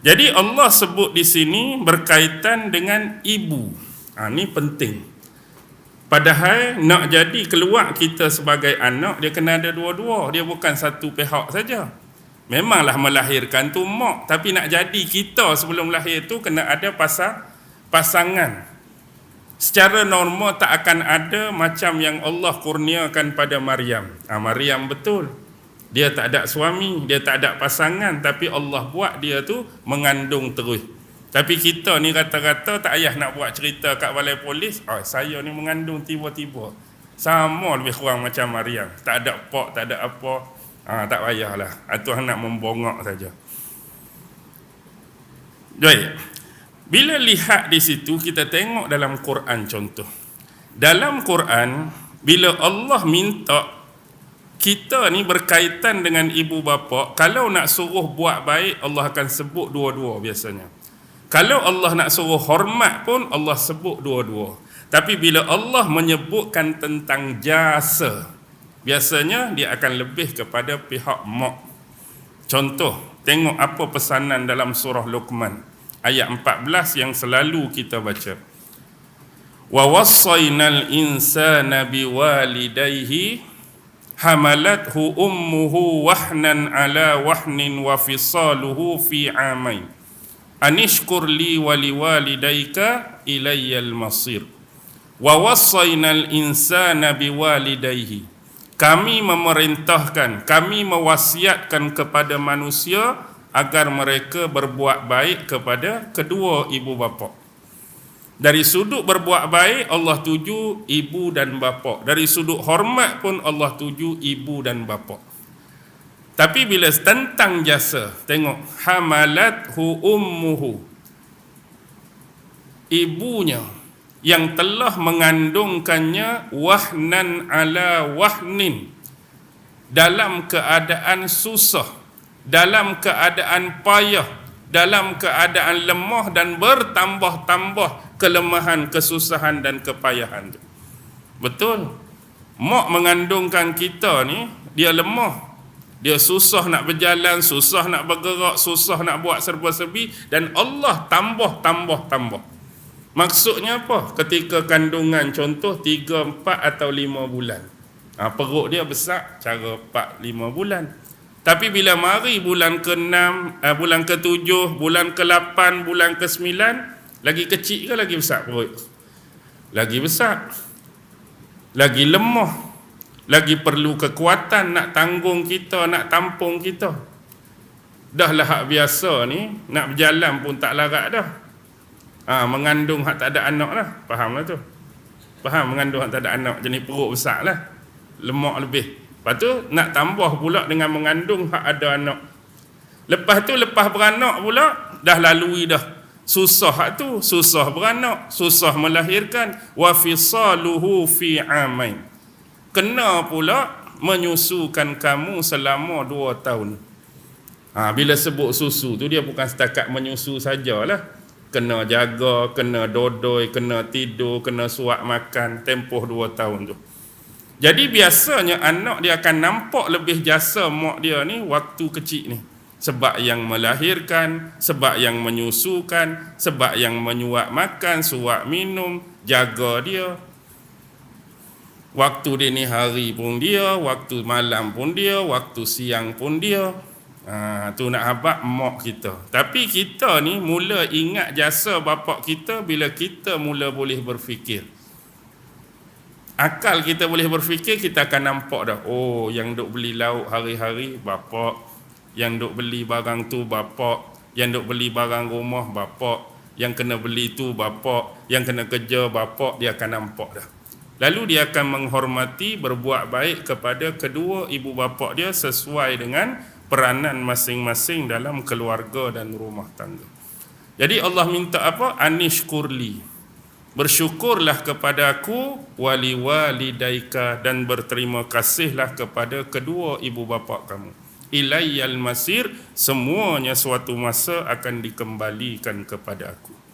Jadi Allah sebut di sini berkaitan dengan ibu. Ha, ini penting. Padahal nak jadi keluar kita sebagai anak, dia kena ada dua-dua. Dia bukan satu pihak saja. Memanglah melahirkan tu mak. Tapi nak jadi kita sebelum lahir tu kena ada pasal pasangan. Secara normal tak akan ada macam yang Allah kurniakan pada Maryam. Ha, Maryam betul. Dia tak ada suami, dia tak ada pasangan tapi Allah buat dia tu mengandung terus. Tapi kita ni kata-kata tak payah nak buat cerita kat balai polis, oh, saya ni mengandung tiba-tiba. Sama lebih kurang macam Maryam. Tak ada pak, tak ada apa. Ha, tak payahlah. Tuhan nak membongok saja. Baik. Bila lihat di situ kita tengok dalam Quran contoh. Dalam Quran bila Allah minta kita ni berkaitan dengan ibu bapa. Kalau nak suruh buat baik Allah akan sebut dua-dua biasanya. Kalau Allah nak suruh hormat pun Allah sebut dua-dua. Tapi bila Allah menyebutkan tentang jasa biasanya dia akan lebih kepada pihak mak. Contoh tengok apa pesanan dalam surah Luqman ayat 14 yang selalu kita baca. Wa wassaynal insana biwalidayhi hamalathu ummuhu wahnan ala wahnin wa fisaluhu fi amain. Anishkur li wa liwalidayka ilayyal masir. Wa wassaynal insana biwalidayhi. Kami memerintahkan kami mewasiatkan kepada manusia agar mereka berbuat baik kepada kedua ibu bapa dari sudut berbuat baik Allah tuju ibu dan bapa. Dari sudut hormat pun Allah tuju ibu dan bapa. Tapi bila tentang jasa, tengok hamalat hu ummuhu. Ibunya yang telah mengandungkannya wahnan ala wahnin dalam keadaan susah, dalam keadaan payah, dalam keadaan lemah dan bertambah-tambah kelemahan, kesusahan dan kepayahan tu. Betul. Mak mengandungkan kita ni, dia lemah. Dia susah nak berjalan, susah nak bergerak, susah nak buat serba-serbi dan Allah tambah, tambah, tambah. Maksudnya apa? Ketika kandungan contoh 3, 4 atau 5 bulan. Ha, perut dia besar cara 4, 5 bulan. Tapi bila mari bulan ke-6, uh, bulan ke-7, bulan ke-8, bulan ke-9, lagi kecil ke lagi besar perut? Lagi besar. Lagi lemah. Lagi perlu kekuatan nak tanggung kita, nak tampung kita. Dah lah hak biasa ni, nak berjalan pun tak larat dah. Ha, mengandung hak tak ada anak lah. Faham lah tu. Faham mengandung hak tak ada anak. Jenis perut besar lah. Lemak lebih. Lepas tu nak tambah pula dengan mengandung hak ada anak. Lepas tu lepas beranak pula, dah lalui dah. Susah tu susah beranak susah melahirkan. Wa fisaluhu fi amain. Kena pula menyusukan kamu selama dua tahun. Ha, bila sebut susu tu dia bukan setakat menyusu sajalah. Kena jaga kena dodoi kena tidur kena suap makan tempoh dua tahun tu jadi biasanya anak dia akan nampak lebih jasa mak dia ni waktu kecil ni sebab yang melahirkan, sebab yang menyusukan, sebab yang menyuap makan, suap minum, jaga dia. Waktu dini hari pun dia, waktu malam pun dia, waktu siang pun dia. Ha, tu nak habak mak kita. Tapi kita ni mula ingat jasa bapak kita bila kita mula boleh berfikir. Akal kita boleh berfikir, kita akan nampak dah. Oh, yang duk beli lauk hari-hari, bapak yang duk beli barang tu bapak yang duk beli barang rumah bapak yang kena beli tu bapak yang kena kerja bapak dia akan nampak dah. Lalu dia akan menghormati berbuat baik kepada kedua ibu bapa dia sesuai dengan peranan masing-masing dalam keluarga dan rumah tangga. Jadi Allah minta apa? Anishkurli bersyukurlah kepada aku wali walidaika dan berterima kasihlah kepada kedua ibu bapa kamu. Ilayyal masir semuanya suatu masa akan dikembalikan kepada aku